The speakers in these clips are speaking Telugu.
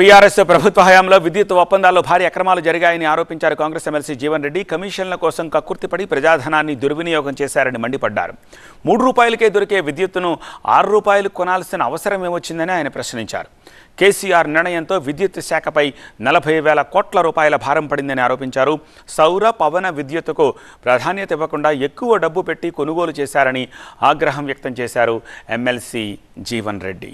బీఆర్ఎస్ ప్రభుత్వ హయాంలో విద్యుత్ ఒప్పందాల్లో భారీ అక్రమాలు జరిగాయని ఆరోపించారు కాంగ్రెస్ ఎమ్మెల్సీ జీవన్ రెడ్డి. కమిషన్ల కోసం కక్కుర్తిపడి ప్రజాధనాన్ని దుర్వినియోగం చేశారని మండిపడ్డారు. మూడు రూపాయలకే దొరికే విద్యుత్తును ఆరు రూపాయలు కొనాల్సిన అవసరం ఏమొచ్చిందని ఆయన ప్రశ్నించారు. కేసీఆర్ నిర్ణయంతో విద్యుత్ శాఖపై నలభై వేల కోట్ల రూపాయల భారం పడిందని ఆరోపించారు. సౌర పవన విద్యుత్తుకు ప్రాధాన్యత ఇవ్వకుండా ఎక్కువ డబ్బు పెట్టి కొనుగోలు చేశారని ఆగ్రహం వ్యక్తం చేశారు ఎమ్మెల్సీ జీవన్ రెడ్డి.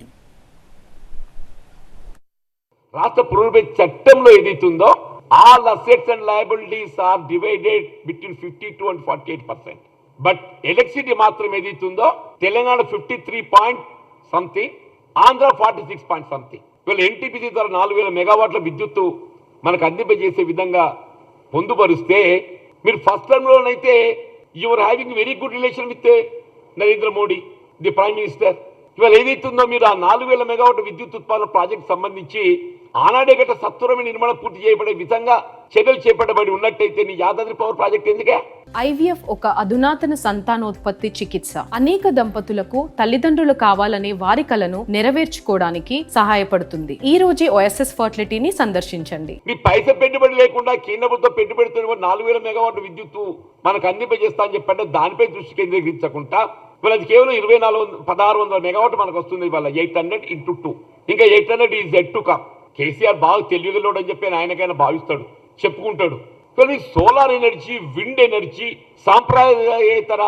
రాష్ట్ర పునర్భే చట్టంలో ఏదైతుందో all assets and liabilities are divided between fifty two and forty eight percent but electricity మాత్రం ఏదైతుందో Telangana fifty three point something Andhra forty six point something వీళ్ళు ఎన్టీపీసీ ద్వారా నాలుగు వేల మెగావాట్ల విద్యుత్తు మనకు అందింపజేసే విధంగా పొందుపరిస్తే మీరు first టర్మ్లోనైతే your having very good relation with Narendra Modi the prime minister ఇవాళ ఏదైతుందో మీరు ఆ నాలుగు వేల మెగావాట్ విద్యుత్ ఉత్పాదన ప్రాజెక్ట్ సంబంధించి ఆనాడే గట్ట సత్వరమైన నిర్మాణం పూర్తి చేయబడే విధంగా చర్యలు చేపట్టబడి ఉన్నట్టయితే నీ యాదాద్రి పవర్ ప్రాజెక్ట్ ఎందుకే? ఐవీఎఫ్ ఒక అధునాతన సంతానోత్పత్తి చికిత్స. అనేక దంపతులకు తల్లిదండ్రులు కావాలనే వారి కలను నెరవేర్చుకోవడానికి సహాయపడుతుంది. ఈ రోజే ఓఎస్ఎస్ ఫర్టిలిటీని సందర్శించండి. మీ పైస పెట్టుబడి లేకుండా కేంద్ర ప్రభుత్వం పెట్టుబడితో నాలుగు వేల మెగావాట్ విద్యుత్ మనకు అందింపజేస్తా అని చెప్పంటే దానిపై దృష్టి కేంద్రీకరించకుండా ఇవాళ అది కేవలం ఇరవై నాలుగు వందల పదహారు వందల మెగావాట్ మనకు వస్తుంది ఇవాళ ఎయిట్ హండ్రెడ్ ఇంటూ టూ. ఇంకా eight hundred is yet to come. KCR బాగా తెలివిగలోడు అని చెప్పి ఆయనకైనా భావిస్తాడు చెప్పుకుంటాడు. కానీ సోలార్ ఎనర్జీ విండ్ ఎనర్జీ సాంప్రదాయేతర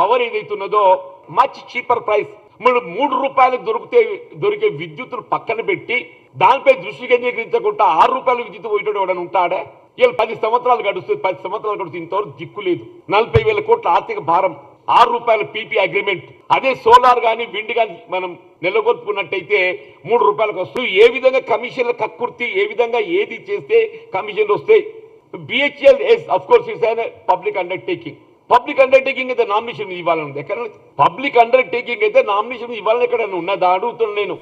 పవర్ ఏదైతున్నదో మచ్ చీపర్ ప్రైస్ మనం మూడు రూపాయలు దొరికితే దొరికే విద్యుత్తును పక్కన పెట్టి దానిపై దృష్టి కేంద్రీకరించకుండా ఆరు రూపాయల విద్యుత్ పోయేటోడు ఎవడని ఉంటాడే? ఇలా పది సంవత్సరాలు గడుస్తుంది పది సంవత్సరాలు గడుస్తుంది ఇంతవరకు దిక్కు లేదు. నలభై వేల కోట్ల ఆర్థిక భారం. ఆరు రూపాయల పీపీ అగ్రిమెంట్. అదే సోలార్ కానీ విండ్ కానీ మనం నెలకొల్పుకున్నట్టయితే మూడు రూపాయలకు వస్తుంది. ఏ విధంగా కమిషన్ల కక్కుర్తి ఏ విధంగా ఏది చేస్తే కమిషన్లు వస్తాయి BHEL is of course is public undertaking public undertaking అయితే నామినేషన్ ఇవ్వాలని ఉంది. ఎక్కడ? పబ్లిక్ అండర్టేకింగ్ అయితే నామినేషన్ ఇవ్వాలని ఎక్కడ ఉన్నదా? అడుగుతున్నాను నేను.